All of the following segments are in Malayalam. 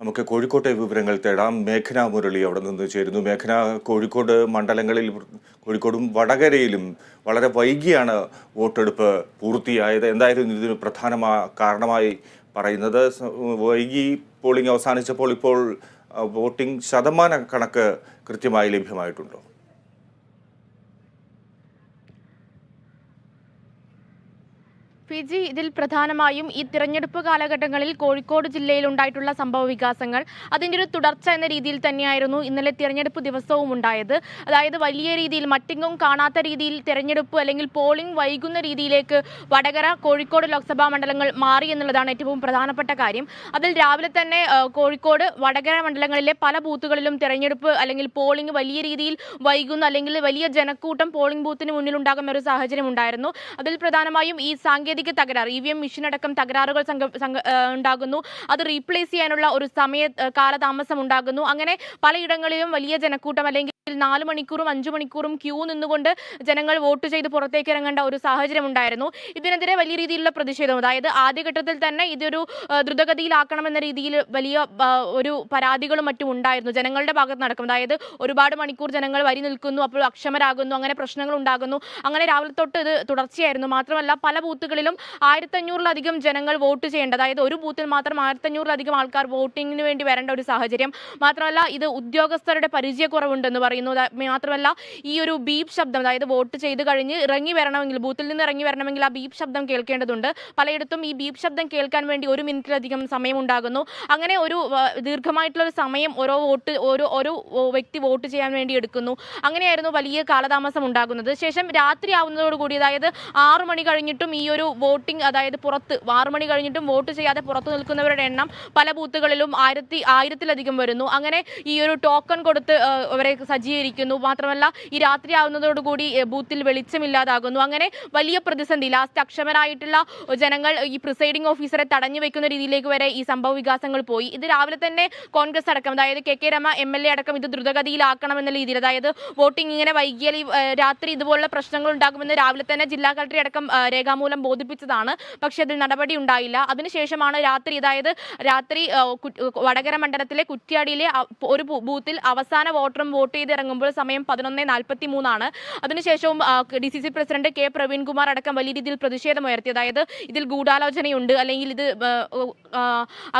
നമുക്ക് കോഴിക്കോട്ടെ വിവരങ്ങൾ തേടാം. മേഘന മുരളി അവിടെ നിന്ന് ചേരുന്നു. മേഘന കോഴിക്കോട് മണ്ഡലങ്ങളിൽ കോഴിക്കോടും വടകരയിലും വളരെ വൈകിയാണ് വോട്ടെടുപ്പ് പൂർത്തിയായത്. എന്തായിരുന്നു ഇതിന് പ്രധാനമാ കാരണമായി പറയുന്നത്? വൈകി പോളിംഗ് അവസാനിച്ചപ്പോൾ ഇപ്പോൾ വോട്ടിംഗ് ശതമാന കണക്ക് കൃത്യമായി ലഭ്യമായിട്ടുണ്ടോ? ഫിജി ഇതിൽ പ്രധാനമായും ഈ തിരഞ്ഞെടുപ്പ് കാലഘട്ടങ്ങളിൽ കോഴിക്കോട് ജില്ലയിൽ ഉണ്ടായിട്ടുള്ള സംഭവ വികാസങ്ങൾ അതിന്റെ ഒരു തുടർച്ച എന്ന രീതിയിൽ തന്നെയായിരുന്നു ഇന്നലെ തിരഞ്ഞെടുപ്പ് ദിവസവും ഉണ്ടായത്. അതായത് വലിയ രീതിയിൽ മറ്റെങ്ങും കാണാത്ത രീതിയിൽ തിരഞ്ഞെടുപ്പ് അല്ലെങ്കിൽ പോളിംഗ് വൈകുന്ന രീതിയിലേക്ക് വടകര കോഴിക്കോട് ലോക്സഭാ മണ്ഡലങ്ങൾ മാറി എന്നുള്ളതാണ് ഏറ്റവും പ്രധാനപ്പെട്ട കാര്യം. അതിൽ രാവിലെ തന്നെ കോഴിക്കോട് വടകര മണ്ഡലങ്ങളിലെ പല ബൂത്തുകളിലും തിരഞ്ഞെടുപ്പ് അല്ലെങ്കിൽ പോളിംഗ് വലിയ രീതിയിൽ വൈകുന്ന അല്ലെങ്കിൽ വലിയ ജനക്കൂട്ടം പോളിംഗ് ബൂത്തിന് മുന്നിൽ ഉണ്ടാകുന്ന ഒരു സാഹചര്യം ഉണ്ടായിരുന്നു. അതിൽ പ്രധാനമായും ഈ സാങ്കേതിക തകരാർ ഇ വി എം മെഷീൻ അടക്കം തകരാറുകൾ ഉണ്ടാകുന്നു. അത് റീപ്ലേസ് ചെയ്യാനുള്ള ഒരു സമയ കാലതാമസം ഉണ്ടാകുന്നു. അങ്ങനെ പലയിടങ്ങളിലും വലിയ ജനക്കൂട്ടം അല്ലെങ്കിൽ നാല് മണിക്കൂറും അഞ്ചു മണിക്കൂറും ക്യൂ നിന്നുകൊണ്ട് ജനങ്ങൾ വോട്ട് ചെയ്ത് പുറത്തേക്ക് ഇറങ്ങേണ്ട ഒരു സാഹചര്യം ഉണ്ടായിരുന്നു ഇതിനെതിരെ വലിയ രീതിയിലുള്ള പ്രതിഷേധം അതായത് ആദ്യഘട്ടത്തിൽ തന്നെ ഇതൊരു ദ്രുതഗതിയിലാക്കണമെന്ന രീതിയിൽ വലിയ ഒരു പരാതികളും മറ്റും ഉണ്ടായിരുന്നു ജനങ്ങളുടെ ഭാഗത്ത് നടക്കും. അതായത് ഒരുപാട് മണിക്കൂർ ജനങ്ങൾ വരി നിൽക്കുന്നു അപ്പോൾ അക്ഷമരാകുന്നു അങ്ങനെ പ്രശ്നങ്ങൾ ഉണ്ടാകുന്നു. അങ്ങനെ രാവിലെ തൊട്ട് ഇത് തുടർച്ചയായിരുന്നു. മാത്രമല്ല പല ബൂത്തുകളിലും ആയിരത്തഞ്ഞൂറിലധികം ജനങ്ങൾ വോട്ട് ചെയ്യേണ്ട അതായത് ഒരു ബൂത്തിൽ മാത്രം ആയിരത്തഞ്ഞൂറിലധികം ആൾക്കാർ വോട്ടിങ്ങിന് വേണ്ടി വരേണ്ട ഒരു സാഹചര്യം. മാത്രമല്ല ഇത് ഉദ്യോഗസ്ഥരുടെ പരിചയക്കുറവുണ്ടെന്ന് പറയുന്നു. മാത്രമല്ല ഈ ഒരു ബീപ് ശബ്ദം അതായത് വോട്ട് ചെയ്ത് കഴിഞ്ഞ് ഇറങ്ങി വരണമെങ്കിൽ ബൂത്തിൽ നിന്ന് ഇറങ്ങി വരണമെങ്കിൽ ആ ബീപ് ശബ്ദം കേൾക്കേണ്ടതുണ്ട്. പലയിടത്തും ഈ ബീപ് ശബ്ദം കേൾക്കാൻ വേണ്ടി ഒരു മിനിറ്റിലധികം സമയം ഉണ്ടാകുന്നു അങ്ങനെ ഒരു ദീർഘമായിട്ടുള്ള ഒരു സമയം ഓരോ വോട്ട് ഓരോ ഓരോ വ്യക്തി വോട്ട് ചെയ്യാൻ വേണ്ടി എടുക്കുന്നു. അങ്ങനെയായിരുന്നു വലിയ കാലതാമസം ഉണ്ടാകുന്നത്. ശേഷം രാത്രി ആവുന്നതോടുകൂടി അതായത് ആറു മണി കഴിഞ്ഞിട്ടും ഈ ഒരു വോട്ടിംഗ് അതായത് പുറത്ത് ആറു മണി കഴിഞ്ഞിട്ടും വോട്ട് ചെയ്യാതെ പുറത്ത് നിൽക്കുന്നവരുടെ എണ്ണം പല ബൂത്തുകളിലും ആയിരത്തി ആയിരത്തിലധികം വരുന്നു. അങ്ങനെ ഈ ഒരു ടോക്കൺ കൊടുത്ത് അവരെ അവരെ സജ്ജീകരിക്കുന്നു മാത്രമല്ല ഈ രാത്രി ആവുന്നതോടുകൂടി ബൂത്തിൽ വെളിച്ചമില്ലാതാകുന്നു അങ്ങനെ വലിയ പ്രതിസന്ധി ലാസ്റ്റ് അക്ഷമരായിട്ടുള്ള ജനങ്ങൾ ഈ പ്രിസൈഡിംഗ് ഓഫീസറെ തടഞ്ഞു വെക്കുന്ന രീതിയിലേക്ക് വരെ ഈ സംഭവ വികാസങ്ങൾ പോയി. ഇത് രാവിലെ തന്നെ കോൺഗ്രസ് അടക്കം അതായത് K K Rema M L A അടക്കം ഇത് ദ്രുതഗതിയിലാക്കണമെന്ന രീതിയിൽ അതായത് വോട്ടിംഗ് ഇങ്ങനെ വൈകിയാൽ ഈ, രാത്രി ഇതുപോലുള്ള പ്രശ്നങ്ങൾ ഉണ്ടാകുമെന്ന് രാവിലെ തന്നെ ജില്ലാ കളക്ടർ അടക്കം രേഖാമൂലം ബോധിപ്പിച്ചതാണ്. പക്ഷേ അതിൽ നടപടി ഉണ്ടായില്ല. അതിനുശേഷമാണ് രാത്രി അതായത് രാത്രി വടകര മണ്ഡലത്തിലെ കുറ്റ്യാടിയിലെ ഒരു ബൂത്തിൽ അവസാന വോട്ടറും വോട്ട് ചെയ്ത് ഇറങ്ങുമ്പോൾ സമയം പതിനൊന്ന് നാൽപ്പത്തി മൂന്നാണ് അതിനുശേഷവും D C C president K. Praveenkumar അടക്കം വലിയ രീതിയിൽ പ്രതിഷേധം ഉയർത്തി. അതായത് ഇതിൽ ഗൂഢാലോചനയുണ്ട്. അല്ലെങ്കിൽ ഇത്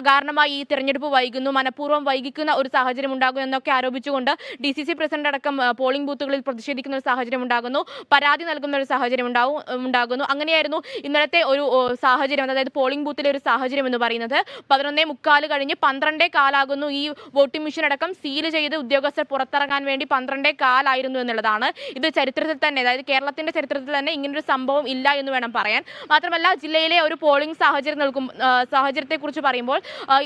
അകാരണമായി ഈ തിരഞ്ഞെടുപ്പ് വൈകുന്നു മനഃപൂർവം വൈകിക്കുന്ന ഒരു സാഹചര്യം ഉണ്ടാകും എന്നൊക്കെ ആരോപിച്ചുകൊണ്ട് ഡി സി സി പ്രസിഡന്റ് അടക്കം പോളിംഗ് ബൂത്തുകളിൽ പ്രതിഷേധിക്കുന്ന ഒരു സാഹചര്യം ഉണ്ടാകുന്നു. പരാതി നൽകുന്ന ഒരു സാഹചര്യം ഉണ്ടാവും ഉണ്ടാകുന്നു. അങ്ങനെയായിരുന്നു ഇന്നലത്തെ ഒരു സാഹചര്യം അതായത് പോളിംഗ് ബൂത്തിലെ ഒരു സാഹചര്യം എന്ന് പറയുന്നത്. പതിനൊന്നേ മുക്കാൽ കഴിഞ്ഞ് പന്ത്രണ്ടേ കാലാകുന്നു ഈ വോട്ടിംഗ് മെഷീൻ അടക്കം സീൽ ചെയ്ത് ഉദ്യോഗസ്ഥർ പുറത്തിറങ്ങാൻ വേണ്ടി പന്ത്രണ്ടേ കാലായിരുന്നു എന്നുള്ളതാണ്. ഇത് ചരിത്രത്തിൽ തന്നെ അതായത് കേരളത്തിന്റെ ചരിത്രത്തിൽ തന്നെ ഇങ്ങനൊരു സംഭവം ഇല്ല എന്ന് വേണം പറയാൻ. മാത്രമല്ല ജില്ലയിലെ ഒരു പോളിംഗ് സാഹചര്യം നൽകും സാഹചര്യത്തെ സാഹചര്യത്തെക്കുറിച്ച് പറയുമ്പോൾ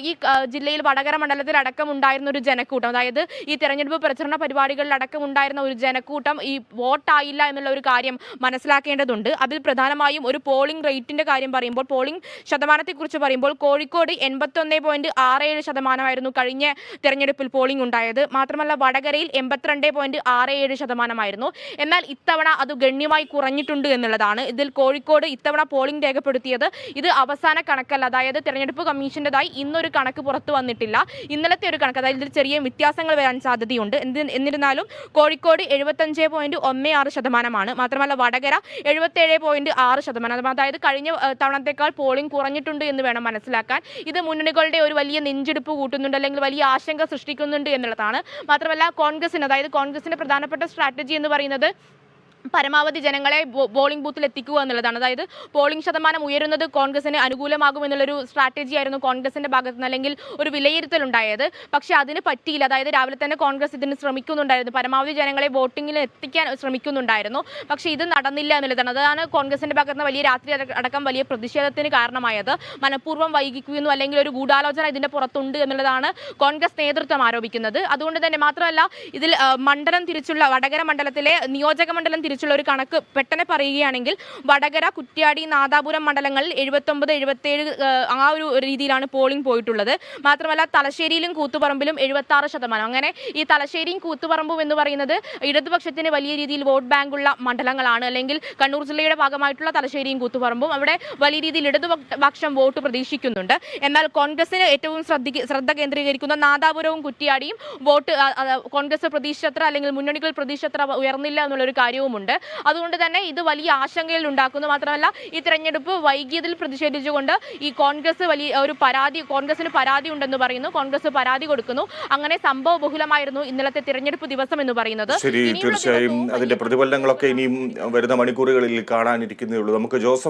ഈ ജില്ലയിൽ വടകര മണ്ഡലത്തിൽ അടക്കം ഉണ്ടായിരുന്ന ഒരു ജനക്കൂട്ടം അതായത് ഈ തെരഞ്ഞെടുപ്പ് പ്രചരണ പരിപാടികളിൽ അടക്കം ഉണ്ടായിരുന്ന ഒരു ജനക്കൂട്ടം ഈ വോട്ടായില്ല എന്നുള്ള ഒരു കാര്യം മനസ്സിലാക്കേണ്ടതുണ്ട്. അതിൽ പ്രധാനമായും ഒരു പോളിംഗ് റേറ്റിന്റെ കാര്യം പറയുമ്പോൾ പോളിംഗ് ശതമാനത്തെക്കുറിച്ച് പറയുമ്പോൾ കോഴിക്കോട് എൺപത്തൊന്ന് പോയിന്റ് ആറ് ഏഴ് ശതമാനമായിരുന്നു കഴിഞ്ഞ തെരഞ്ഞെടുപ്പിൽ പോളിംഗ് ഉണ്ടായത്. മാത്രമല്ല വടകരയിൽ എൺപത്തിരണ്ട് പോയിന്റ് ആറ് ഏഴ് ശതമാനമായിരുന്നു. എന്നാൽ ഇത്തവണ അത് ഗണ്യമായി കുറഞ്ഞിട്ടുണ്ട് എന്നുള്ളതാണ്. ഇതിൽ കോഴിക്കോട് ഇത്തവണ പോളിംഗ് രേഖപ്പെടുത്തിയത് ഇത് അവസാന കണക്കല്ല. അതായത് തെരഞ്ഞെടുപ്പ് കമ്മീഷന്റെതായി ഇന്നൊരു കണക്ക് പുറത്തു വന്നിട്ടില്ല. ഇന്നലത്തെ ഒരു കണക്ക് അതായത് ഇതിൽ ചെറിയ വ്യത്യാസങ്ങൾ വരാൻ സാധ്യതയുണ്ട്. എന്നിരുന്നാലും കോഴിക്കോട് എഴുപത്തഞ്ച് പോയിന്റ് ഒന്ന് ആറ് ശതമാനമാണ്. മാത്രമല്ല വടകര എഴുപത്തേഴ് പോയിന്റ് ആറ് ശതമാനം. അതായത് കഴിഞ്ഞ തവണത്തേക്കാൾ പോളിംഗ് കുറഞ്ഞിട്ടുണ്ട് എന്ന് വേണം മനസ്സിലാക്കാൻ. ഇത് മുന്നണികളുടെ ഒരു വലിയ നെഞ്ചെടുപ്പ് കൂട്ടുന്നുണ്ട് അല്ലെങ്കിൽ വലിയ ആശങ്ക സൃഷ്ടിക്കുന്നുണ്ട് എന്നുള്ളതാണ്. മാത്രമല്ല കോൺഗ്രസിന് അതായത് കോൺഗ്രസിന്റെ പ്രധാനപ്പെട്ട സ്ട്രാറ്റജി എന്ന് പറയുന്നത് പരമാവധി ജനങ്ങളെ പോളിംഗ് ബൂത്തിൽ എത്തിക്കുക എന്നുള്ളതാണ്. അതായത് പോളിംഗ് ശതമാനം ഉയരുന്നത് കോൺഗ്രസിന് അനുകൂലമാകും എന്നുള്ളൊരു സ്ട്രാറ്റജി ആയിരുന്നു കോൺഗ്രസിന്റെ ഭാഗത്ത് നിന്ന് അല്ലെങ്കിൽ ഒരു വിലയിരുത്തൽ ഉണ്ടായത് പക്ഷേ അതിന് പറ്റിയില്ല. അതായത് രാവിലെ തന്നെ കോൺഗ്രസ് ഇതിന് ശ്രമിക്കുന്നുണ്ടായിരുന്നു. പരമാവധി ജനങ്ങളെ വോട്ടിങ്ങിൽ എത്തിക്കാൻ ശ്രമിക്കുന്നുണ്ടായിരുന്നു. പക്ഷേ ഇത് നടന്നില്ല എന്നുള്ളതാണ്. അതാണ് കോൺഗ്രസിന്റെ ഭാഗത്ത് നിന്ന് വലിയ രാത്രി അടക്കം- വലിയ പ്രതിഷേധത്തിന് കാരണമായത്. മനഃപൂർവം വൈകിക്കുന്നു അല്ലെങ്കിൽ ഒരു ഗൂഢാലോചന ഇതിന്റെ പുറത്തുണ്ട് എന്നുള്ളതാണ് കോൺഗ്രസ് നേതൃത്വം ആരോപിക്കുന്നത്. അതുകൊണ്ട് തന്നെ മാത്രമല്ല ഇതിൽ മണ്ഡലം തിരിച്ചുള്ള വടകര മണ്ഡലത്തിലെ നിയോജക മണ്ഡലം തിരിച്ചുള്ള ഒരു കണക്ക് പെട്ടെന്ന് പറയുകയാണെങ്കിൽ വടകര കുറ്റ്യാടി നാദാപുരം മണ്ഡലങ്ങളിൽ എഴുപത്തൊമ്പത് എഴുപത്തേഴ് ആ ഒരു രീതിയിലാണ് പോളിംഗ് പോയിട്ടുള്ളത്. മാത്രമല്ല തലശ്ശേരിയിലും കൂത്തുപറമ്പിലും എഴുപത്തി ആറ് ശതമാനം. അങ്ങനെ ഈ തലശ്ശേരിയും കൂത്തുപറമ്പും എന്ന് പറയുന്നത് ഇടതുപക്ഷത്തിന് വലിയ രീതിയിൽ വോട്ട് ബാങ്കുള്ള മണ്ഡലങ്ങളാണ്. അല്ലെങ്കിൽ കണ്ണൂർ ജില്ലയുടെ ഭാഗമായിട്ടുള്ള തലശ്ശേരിയും കൂത്തുപറമ്പും അവിടെ വലിയ രീതിയിൽ ഇടതുപക്ഷം വോട്ട് പ്രതീക്ഷിക്കുന്നുണ്ട്. എന്നാൽ കോൺഗ്രസിന് ഏറ്റവും ശ്രദ്ധിക്ക ശ്രദ്ധ കേന്ദ്രീകരിക്കുന്ന നാദാപുരവും കുറ്റിയാടിയും വോട്ട് കോൺഗ്രസ് പ്രതീക്ഷിച്ചത്ര അല്ലെങ്കിൽ മുന്നണികൾ പ്രതീക്ഷിച്ചത്ര ഉയർന്നില്ല എന്നുള്ളൊരു കാര്യവുമുണ്ട്. അതുകൊണ്ട് തന്നെ ഇത് വലിയ ആശങ്കയിൽ ഉണ്ടാക്കുന്നു. മാത്രമല്ല ഈ തെരഞ്ഞെടുപ്പ് വൈകിയതിൽ പ്രതിഷേധിച്ചുകൊണ്ട് ഈ കോൺഗ്രസ് വലിയ ഒരു പരാതി കോൺഗ്രസിന് പരാതി ഉണ്ടെന്ന് പറയുന്നു. കോൺഗ്രസ് പരാതി കൊടുക്കുന്നു. അങ്ങനെ സംഭവ ബഹുലമായിരുന്നു ഇന്നലത്തെ തിരഞ്ഞെടുപ്പ് ദിവസം എന്ന് പറയുന്നത്. ശരി തീർച്ചയായും അതിന്റെ പ്രതിഫലനങ്ങളൊക്കെ ഇനിയും വരുന്ന മണിക്കൂറുകളിൽ കാണാനിരിക്കുന്നേ ഉള്ളൂ. നമുക്ക് ജോസഫ്